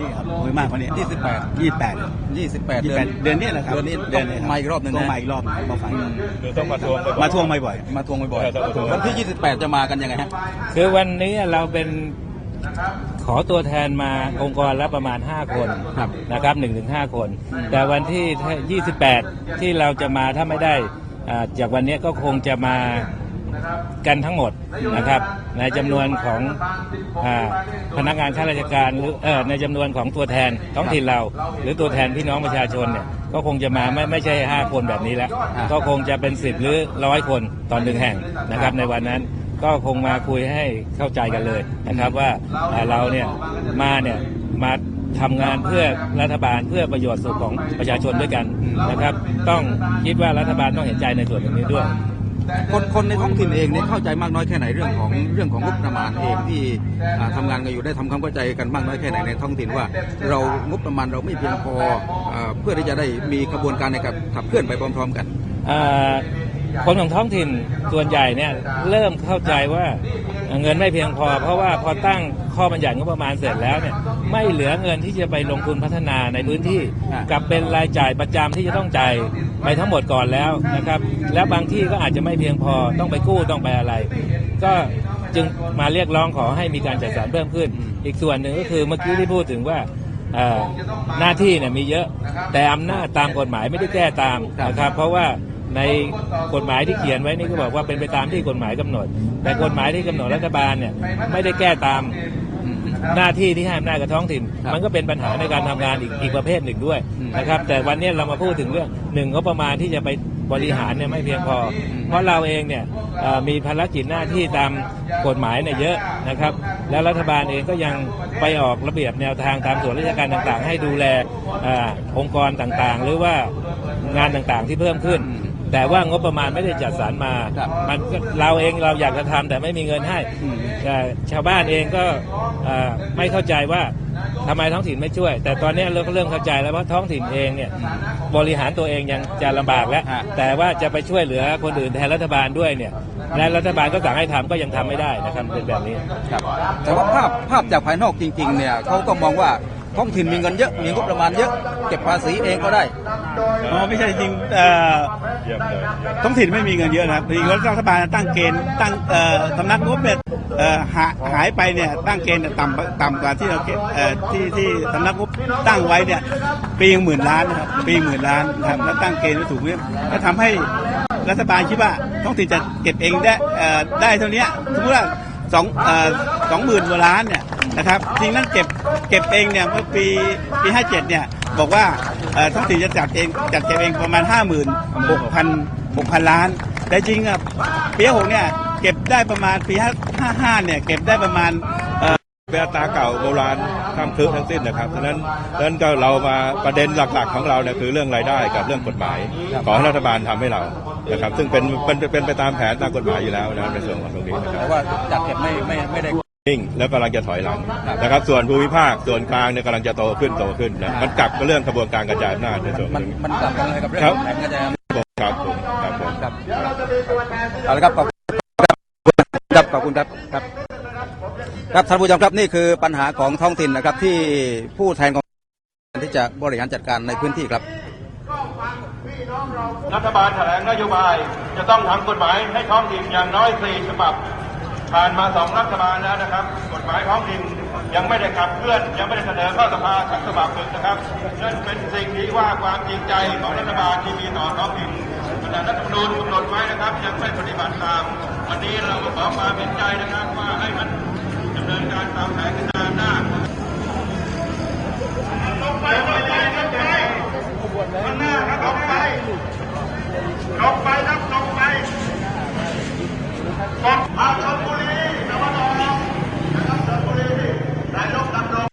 นี่ครับโดยมากกว่านี้ยี่สิบแปด ยี่สิบแปดยี่สิบแปดยี่สิบแปดเดือนนี้แหละครับเดือนนี้เดือนนี้ต้องมาอีกรอบหนึ่งนะต้องมาอีกรอบมาฟังคือต้องมาทวงบ่อยๆมาทวงบ่อยมาทวงบ่อยใช่ต้องมาทวงๆวันที่28จะมากันยังไงฮะคือวันนี้เราเป็นขอตัวแทนมาองค์กรละประมาณ 5 คนครับนะครับ1-5คน แต่วันที่ 28 ที่เราจะมาถ้าไม่ได้อ่าจากวันนี้ก็คงจะมา กันทั้งหมดนะครับในจำนวนของอาพนักงานข้าราชการหรือเออในจำนวนของตัวแทนท้องถิ่นเรา หรือตัวแทนพี่น้องประชาชนเนี่ยก็คงจะมาไม่ไม่ใช่ 5 คนแบบนี้แล้วอ่าก็คงจะเป็น 10 หรือร้อยคนตอนหนึ่งแห่งนะครับในวันนั้นก็คงมาคุยให้เข้าใจกันเลยนะครับว่าเอ่อเราเนี่ยมาเนี่ยมาทำงานเพื่อรัฐบาลเพื่อประโยชน์สุขของประชาชนด้วยกันนะครับ ต้องคิดว่ารัฐบาลต้องเห็นใจในส่วนตรงนี้ด้วย คนคนในท้องถิ่นเองเนี่ยเข้าใจมากน้อยแค่ไหนเรื่องของเรื่องของงบประมาณเองที่อ่าทำางานกันอยู่ได้ทำความเข้าใจกันมากน้อยแค่ไหนในท้องถิ่นว่า เรางบประมาณเราไม่เพียงพออ่าเพื่อที่จะได้มีกระบวนการในการขับเคลื่อนไปพร้อม ๆ กันอ่าคนของท้องถิ่นส่วนใหญ่เนี่ยเริ่มเข้าใจว่าเงินไม่เพียงพอ เพราะว่าพอตั้งข้อบัญญัติงบประมาณเสร็จแล้วเนี่ยไม่เหลือเงินที่จะไปลงทุนพัฒนาในพื้นที่อะกลับเป็นรายจ่ายประจำที่จะต้องจ่าย ไปทั้งหมดก่อนแล้วนะครับ แล้วบางที่ก็อาจจะไม่เพียงพอต้องไปกู้ต้องไปอะไร ก็จึงมาเรียกร้องขอให้มีการจัดสรรเพิ่มขึ้น อีกส่วนหนึ่งก็คือเมื่อกี้ที่พูดถึงว่าหน้าที่เนี่ยมีเยอะ แต่อำนาจตามกฎหมายไม่ได้แก้ตามนะครับเพราะว่าในกฎหมายที่เขียนไว้นี่ก็บอกว่าเป็นไปตามที่กฎหมายกำหนด แต่กฎหมายที่กำหนดรัฐบาลเนี่ยไม่ได้แก้ตาม หน้าที่ที่ให้อำนาจกับท้องถิ่น ครับมันก็เป็นปัญหาในการทำงานอีกอีกประเภทหนึ่งด้วยอืมนะครับ แต่วันนี้เรามาพูดถึงเรื่องหนึ่งก็ประมาณที่จะไปบริหารเนี่ยไม่เพียงพออมเพราะเราเองเนี่ยเอ่อมีภารกิจหน้าที่ตามกฎหมายเนี่ยเยอะนะครับ แล้วรัฐบาลเองก็ยังไปออกระเบียบแนวทางตามส่วนราชการต่างๆ ให้ดูแลเอ่อองค์กรต่างๆ หรือว่างานต่างๆที่เพิ่มขึ้นแต่ว่างบประมาณไม่ได้จัดสรรมา ครับมันก็เราเองเราอยากจะทำแต่ไม่มีเงินให้ อืมแต่ ชาวบ้านเองก็เอ่อไม่เข้าใจว่าทำไมท้องถิ่นไม่ช่วย แต่ตอนนี้เราก็เริ่มเข้าใจแล้วว่าท้องถิ่นเองเนี่ยบริหารตัวเองยังจะลำบากแล้วฮะแต่ว่าจะไปช่วยเหลือคนอื่นแทนรัฐบาลด้วยเนี่ยและรัฐบาลก็สั่งให้ทำก็ยังทำไม่ได้นะครับเป็นแบบนี้ครับแต่ว่าภาพภาพจากภายนอกจริง ๆ เนี่ยเขาก็มองว่า ท้องถิ่นมีเงินเยอะมีงบประมาณเยอะเก็บภาษีเองก็ได้อ๋อไม่ใช่จริงเอ่อท้องถิ่นไม่มีเงินเยอะนะครับจริงรัฐบาลตั้งเกณฑ์ตั้งเอ่อสำนักงบเนี่ยเอ่อหาหายไปเนี่ยตั้งเกณฑ์เนี่ยต่ำต่ำกว่าที่เราเอ่อที่ที่สำนักงบตั้งไว้เนี่ยปีหมื่นล้านนะครับปีหมื่นล้านนะครับแล้วตั้งเกณฑ์ไว้ถูกเนี่ยก็ทำให้รัฐบาลคิดว่าท้องถิ่นจะเก็บเองได้ได้เท่านี้สมมติว่าสองสองหมื่นกว่าล้านเนี่ย นะครับจริงนั้นเก็บเก็บเองเนี่ยเมื่อปีปีห้าเจ็ดเนี่ยบอกว่าท้องถิ่นจะจัดเองจัดเก็บเองประมาณห้าหมื่นหกพันหกพันล้าน แต่จริงอะปีหกเนี่ยเก็บได้ประมาณปีห้าห้าเนี่ยเก็บได้ประมาณเป็นอัตราเก่าโบราณข้ามคืนทั้งสิ้นนะครับฉะนั้นฉะนั้นก็เรามาประเด็นหลักๆของเราเนี่ยคือเรื่องรายได้กับเรื่องกฎหมาย ขอให้รัฐบาลทำให้เรานะครับซึ่งเป็นเป็นเป็นไปตามแผนตามกฎหมายอยู่แล้วนะในส่วนของตรงนี้นะคแต่รับว่าจัดเก็บไม่ไม่ไม่ได้ นิ่ง แล้วกำลังจะถอยหลังนะครับ ส่วนภูมิภาคส่วนกลางเนี่ยกำลังจะโตขึ้นโตขึ้นนะมันกลับกับเรื่องกระบวนการกระจายอำนาจในส่วนมันนี้มันกลับกันเลยกับเรื่องครับของแผนกระจายอำนาจครับผมครับผมครับเอาละครับขอบคุณครับขอบคุณครับครับ ครับท่านผู้ชมครับนี่คือปัญหาของท้องถิ่นนะครับ ที่ผู้แทนของที่จะบริหารจัดการในพื้นที่ครับรัฐบาลแถลงนโยบาย จะต้องทำกฎหมายให้ท้องถิ่นอย่างน้อยสี่ฉบับ ผ่านมาสองรัฐบาลแล้วนะครับ กฎหมายท้องถิ่นยังไม่ได้ขับเคลื่อน ยังไม่ได้เสนอเข้าสภาสักฉบับหนึ่งนะครับนั่นเป็นสิ่งที่ว่าความจริงใจของรัฐบาลที่มีต่อท้องถิ่นขณะรัฐธรรมนูญกำหนดไว้นะครับ ยังไม่ปฏิบัติตาม วันนี้เราขอความเห็นใจนะครับว่าให้มันดำเนินการตามแผนการอำนาลงไปลงไปลงไปข้างหน้าครับลงไปลงไปครับลงไปกองทัพชลบุรีตะวันออกนะครับชลบุรีนายกดำรง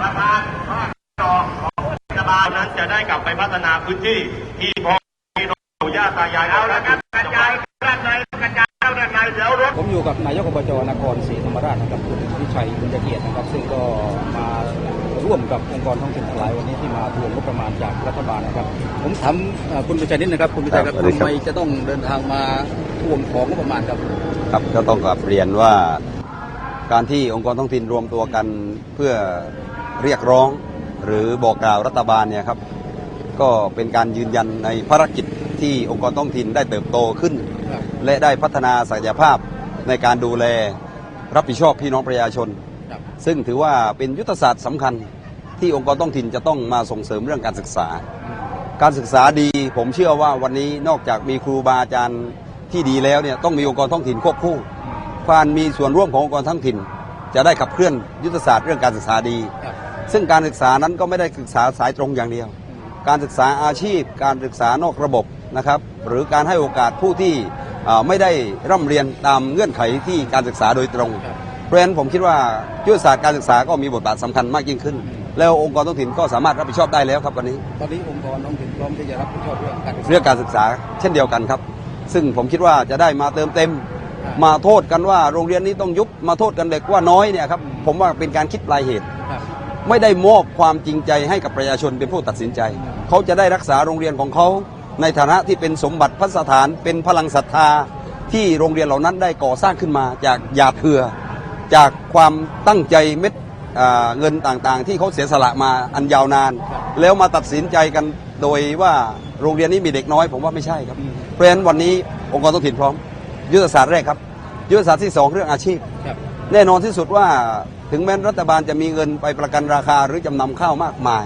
ประธานภาคตอของรัฐบาลนั้นจะ ได้กลับไปพัฒนาพื้นที่ที่พอพี่น้องปู่ย่าตายายเอาละครับกระจายด้านในกระจายด้านในเดี๋ยวรถผมอยู่กับนายกอบจนครศรีธรรมราชนะครับคุณวิชัยบุญเกียรตินะครับ ซึ่งก็มาร่วมกับองค์กรท้องถิ่นทั้งหลายวันนี้ที่มาทวงงบประมาณจากรัฐบาลนะครับ ผมถามเอ่อคุณวิชัยนิดนะครับ คุณวิชัยครับครับสวัสดีครับทำไมจะต้องเดินทางมาทวงของงบประมาณครับครับก็ต้องกลับเรียนว่าการที่องค์กรท้องถิ่นรวมตัวกันเพื่อเรียกร้อง หรือบอกกล่าวรัฐบาลเนี่ยครับ ก็เป็นการยืนยันในภารกิจที่องค์กรท้องถิ่นได้เติบโตขึ้น และได้พัฒนาศักยภาพในการดูแลรับผิดชอบพี่น้องประชาชน ซึ่งถือว่าเป็นยุทธศาสตร์สำคัญที่องค์กรท้องถิ่นจะต้องมาส่งเสริมเรื่องการศึกษา การศึกษาดีผมเชื่อว่าวันนี้นอกจากมีครูบาอาจารย์ที่ดีแล้วเนี่ยต้องมีองค์กรท้องถิ่นควบคู่การมีส่วนร่วมขององค์กรท้องถิ่น จะได้ขับเคลื่อนยุทธศาสตร์เรื่องการศึกษาดี ซึ่งการศึกษานั้นก็ไม่ได้ศึกษาสายตรงอย่างเดียว การศึกษาอาชีพ การศึกษานอกระบบนะครับ หรือการให้โอกาสผู้ที่อ่าไม่ได้ร่ำเรียนตามเงื่อนไขที่การศึกษาโดยตรง เพราะฉะนั้นผมคิดว่ายุทธศาสตร์การศึกษาก็มีบทบาทสำคัญมากยิ่งขึ้น แล้วองค์กรท้องถิ่นก็สามารถรับผิดชอบได้แล้วครับวันนี้ ตอนนี้องค์กรท้องถิ่นพร้อมที่จะรับผิดชอบเรื่องการศึกษาเรื่องการศึกษาเช่นเดียวกันครับ ซึ่งผมคิดว่าจะได้มาเติมเต็มครับมาโทษกันว่าโรงเรียนนี้ต้องยุบมาโทษกันเด็กว่าน้อยเนี่ยครับผมว่าเป็นการคิดปลายเหตุครับ ไม่ได้มอบความจริงใจให้กับประชาชนเป็นผู้ตัดสินใจ เขาจะได้รักษาโรงเรียนของเขา ในฐานะที่เป็นสมบัติพัสถานเป็นพลังศรัทธาที่โรงเรียนเหล่านั้นได้ก่อสร้างขึ้นมาจากหยาดเถื่อจากความตั้งใจเม็ดอ่าเงินต่างๆ ที่เขาเสียสละมาอันยาวนาน แล้วมาตัดสินใจกันโดยว่าโรงเรียนนี้มีเด็กน้อยผมว่าไม่ใช่ครับ เพราะฉะนั้นวันนี้องค์กรท้องถิ่นพร้อม ยุทธศาสตร์แรกครับ ยุทธศาสตร์ที่สองเรื่องอาชีพครับแน่นอนที่สุดว่า ถึงแม้รัฐบาลจะมีเงินไปประกันราคาหรือจำนำข้าวมากมาย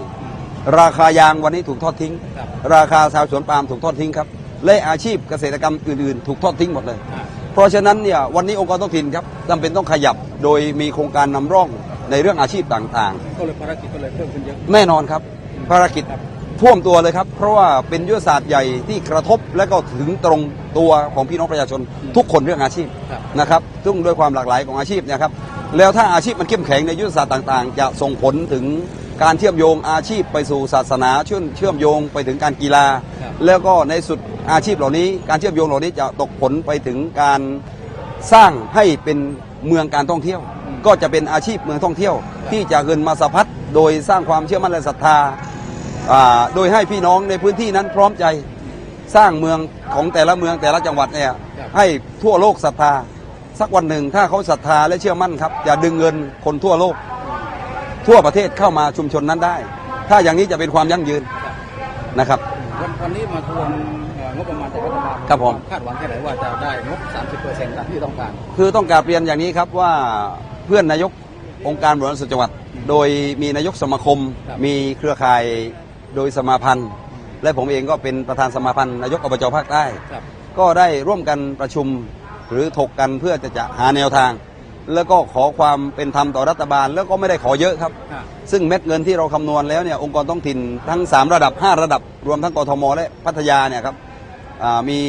ราคายางวันนี้ถูกทอดทิ้งครับราคาชาวสวนปาล์มถูกทอดทิ้งครับและอาชีพเกษตรกรรมอื่นๆ ถูกทอดทิ้งหมดเลย เพราะฉะนั้นเนี่ยวันนี้องค์กรท้องถิ่นครับจำเป็นต้องขยับโดยมีโครงการนำร่องในเรื่องอาชีพต่างๆก็เลยภารกิจก็เลยเพิ่มขึ้นเยอะแน่นอนครับ ภารกิจท่วมตัวเลยครับ เพราะว่าเป็นยุทธศาสตร์ใหญ่ที่กระทบและก็ถึงตรงตัวของพี่น้องประชาชน ทุกคนเรื่องอาชีพครับ นะครับซึ่งด้วยความหลากหลายของอาชีพเนะครับ แล้วถ้าอาชีพมันเข้มแข็งในยุทธศาสตร์ต่าง ๆ จะส่งผลถึงการเชื่อมโยงอาชีพไปสู่ศาสนาเชื่อมเชื่อมโยงไปถึงการกีฬาครับแล้วก็ในสุดอาชีพเหล่านี้ การเชื่อมโยงเหล่านี้จะตกผลไปถึงการสร้างให้เป็นเมืองการท่องเที่ยว ก็จะเป็นอาชีพเมืองท่องเที่ยว ที่จะเงินมาสะพัดโดยสร้างความเชื่อมั่นและศรัทธาอ่าโดยให้พี่น้องในพื้นที่นั้นพร้อมใจสร้างเมืองของแต่ละเมืองแต่ละจังหวัดเนี่ยครับให้ทั่วโลกศรัทธา สักวันหนึ่งถ้าเขาศรัทธาและเชื่อมั่นครับจะดึงเงินคนทั่วโลก ทั่วประเทศเข้ามาชุมชนนั้นได้ ถ้าอย่างนี้จะเป็นความยั่งยืนนะครับ วันวันนี้มาทวงเอ่องบประมาณจากรัฐบาลครับผม คาดหวังแค่ไหนว่าจะได้งบ 30%ตามที่ต้องการ คือต้องกราบเรียนอย่างนี้ครับว่าเพื่อนนายกองค์การบริหารส่วนจังหวัด โดยมีนายกสมาคม ครับ มีเครือข่ายโดยสมาพันธ์ และผมเองก็เป็นประธานสมาพันธ์นายกอบจภาคใต้ ครับ ก็ได้ร่วมกันประชุม หรือถกกันเพื่อจะจะหาแนวทาง แล้วก็ขอความเป็นธรรมต่อรัฐบาล แล้วก็ไม่ได้ขอเยอะครับอ่าซึ่งเม็ดเงินที่เราคำนวณแล้วเนี่ยองค์กรท้องถิ่นทั้ง 3 ระดับ 5 ระดับ รวมทั้งกทมและพัทยาเนี่ยครับอ่ามี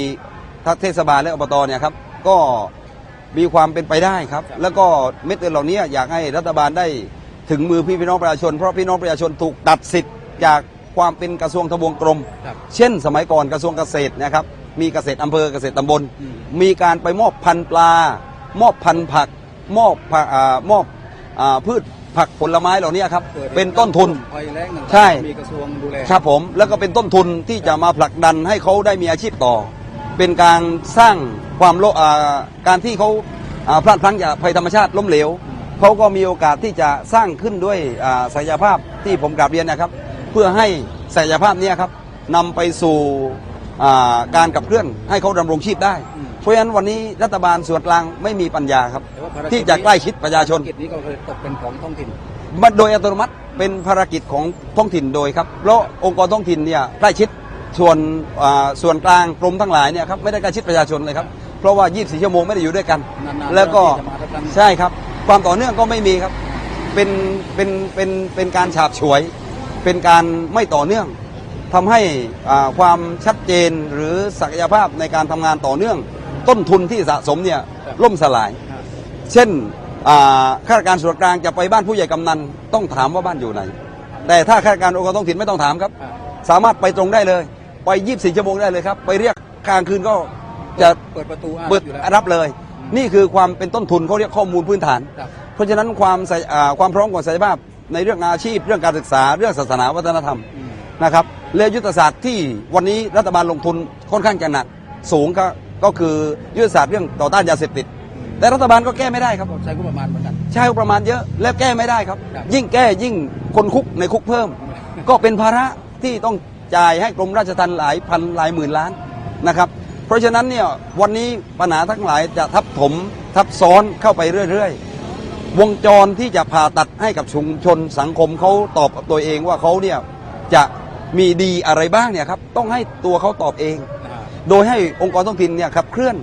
ทั้งเทศบาลและอบตเนี่ยครับก็มีความเป็นไปได้ครับ แล้วก็เม็ดเงินเหล่านี้อยากให้รัฐบาลได้ถึงมือพี่พี่น้องประชาชน เพราะพี่น้องประชาชนถูกตัดสิทธิ์จากความเป็นกระทรวงทบวงกรมครับเช่นสมัยก่อนกระทรวงเกษตรนะครับ มีเกษตรอำเภอเกษตรตำบลอืมมีการไปมอบพันธุ์ปลา มอบพันธุ์ผัก มอบผักอ่ามอบอาพืชผักผลไม้เหล่านี้ครับ กิดเป็นต้นทุน ภัยแล้งต่างๆใช่ มีกระทรวงดูแลครับผมแล้วก็เป็นต้นทุนที่จะมาผลักดันให้เขาได้มีอาชีพต่อ เป็นการสร้างความโลอ่าการที่เขาอ่าพลาดพลั้งจากภัยธรรมชาติล้มเหลวเขาก็มีโอกาสที่จะสร้างขึ้นด้วยอ่าศักยภาพที่ผมกราบเรียนนะครับ เพื่อให้ศักยภาพเนี้ครับนำไปสู่อ่า การขับเคลื่อนให้เขาดำรงชีพได้อืมเพราะฉะนั้นวันนี้รัฐบาลส่วนกลางไม่มีปัญญาครับแต่ว่าภารกิจที่จะใกล้ชิดประชาชนภารกิจนี้ก็เลยตกเป็นของท้องถิ่นมันโดยอัตโนมัติเป็นภารกิจของท้องถิ่นโดยครับเพราะองค์กรท้องถิ่นเนี่ยใกล้ชิดส่วนอ่าส่วนกลางกรมทั้งหลายเนี่ยครับไม่ได้ใกล้ชิดประชาชนเลยครับเพราะว่า 24 ชั่วโมงไม่ได้อยู่ด้วยกันนานๆแล้วก็จะมาสักครั้งใช่ครับ ความต่อเนื่องก็ไม่มีครับเป็นเป็นเป็นเป็นการฉาบฉวย เป็นการไม่ต่อเนื่อง ทำให้อ่าความชัดเจนหรือศักยภาพในการทำงานต่อเนื่อง ต้นทุนที่สะสมเนี่ยล่มสลายอ่าเช่นอ่าข้าราชการส่วนกลางจะไปบ้านผู้ใหญ่กำนันต้องถามว่าบ้านอยู่ไหน แต่ถ้าข้าราชการองค์กรท้องถิ่นไม่ต้องถามครับอ่าสามารถไปตรงได้เลย ไป24ชั่วโมงได้เลยครับ ไปเรียกกลางคืนก็จะเปิดประตูอ้าเปิดอยู่แล้วรับเลย นี่คือความเป็นต้นทุนเขาเรียกข้อมูลพื้นฐานครับเพราะฉะนั้นความใส่อ่าความพร้อมของศักยภาพในเรื่องอาชีพ เรื่องการศึกษาเรื่องศาสนาวัฒนธรรมอืม นะครับและยุทธศาสตร์ที่วันนี้รัฐบาลลงทุนค่อนข้างจะหนักสูงก็ก็คือยุทธศาสตร์เรื่องต่อต้านยาเสพติด แต่รัฐบาลก็แก้ไม่ได้ครับใช้งบประมาณเหมือนกันใช้งบประมาณเยอะแล้วแก้ไม่ได้ครับครับ ยิ่งแก้ยิ่งคนคุกในคุกเพิ่ม ก็เป็นภาระที่ต้องจ่ายให้กรมราชทัณฑ์หลายพันหลายหมื่นล้านนะครับ เพราะฉะนั้นเนี่ยวันนี้ปัญหาทั้งหลายจะทับถมทับซ้อนเข้าไปเรื่อย ๆ วงจรที่จะผ่าตัดให้กับชุมชนสังคมเขาตอบกับตัวเองว่าเขาเนี่ยจะ มีดีอะไรบ้างเนี่ยครับต้องให้ตัวเขาตอบเอง โดยให้องค์กรท้องถิ่นเนี่ยขับเคลื่อน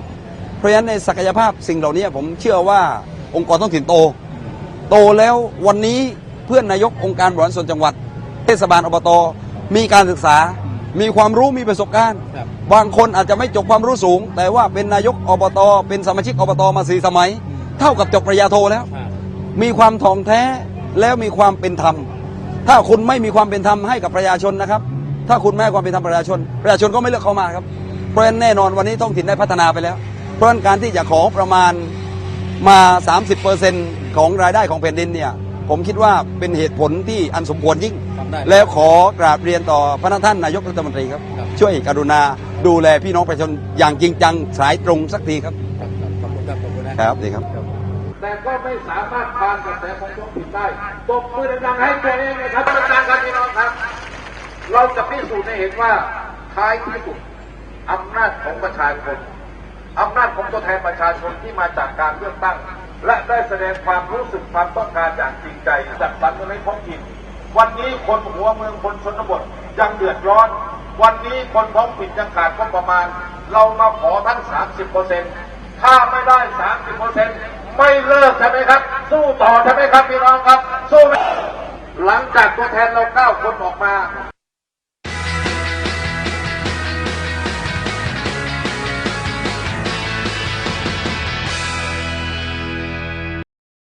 เพราะฉะนั้นในศักยภาพสิ่งเหล่านี้ผมเชื่อว่าองค์กรท้องถิ่นโต โตแล้ววันนี้เพื่อนนายกองค์การบริหารส่วนจังหวัด เทศบาลอบตมีการศึกษา มีความรู้มีประสบการณ์ครับบางคนอาจจะไม่จบความรู้สูง แต่ว่าเป็นนายกอบต เป็นสมาชิกอบตมาสี่สมัย เท่ากับจบปริญญาโทแล้ว มีความถ่องแท้แล้วมีความเป็นธรรม ถ้าคุณไม่มีความเป็นธรรมให้กับประชาชนนะครับ ถ้าคุณไม่ให้ความเป็นธรรมประชาชน ประชาชนก็ไม่เลือกเขามาครับ เพราะฉะนั้นแน่นอนวันนี้ท้องถิ่นได้พัฒนาไปแล้ว เพราะฉะนั้นการที่จะขอประมาณมา 30%ของรายได้ของแผ่นดินเนี่ย ผมคิดว่าเป็นเหตุผลที่อันสมควรยิ่งทำได้แล้วขอกราบเรียนต่อพระท่านนายกรัฐมนตรีครับครับ ช่วยกรุณาดูแลพี่น้องประชาชนอย่างจริงจังสายตรงสักทีครับครับขอบคุณครับ ขอบคุณนะครับดีครับ แต่ก็ไม่สามารถพานกระแสของท้องถิ่นได้ตบมือดังๆให้ตัวเองเลยครับดังๆครับพี่น้องครับ เราจะพิสูจน์ให้เห็นว่าท้ายที่สุดอำนาจของประชาชนอำนาจของตัวแทนประชาชนที่มาจากการเลือกตั้ง และได้แสดงความรู้สึกความต้องการอย่างจริงใจจากสรรในท้องถิ่นวันนี้คนหัวเมืองคนชนบทยังเดือดร้อน วันนี้คนท้องถิ่นยังขาดงบประมาณ เรามาขอทั้ง 30เปอร์เซ็นต์ถ้าไม่ได้ 30เปอร์เไม่เลิกใช่ไหมครับ สู้ต่อใช่ไหมครับพี่น้องครับ สู้ไหมหลังจากตัวแทนเราเก้าคนออกมา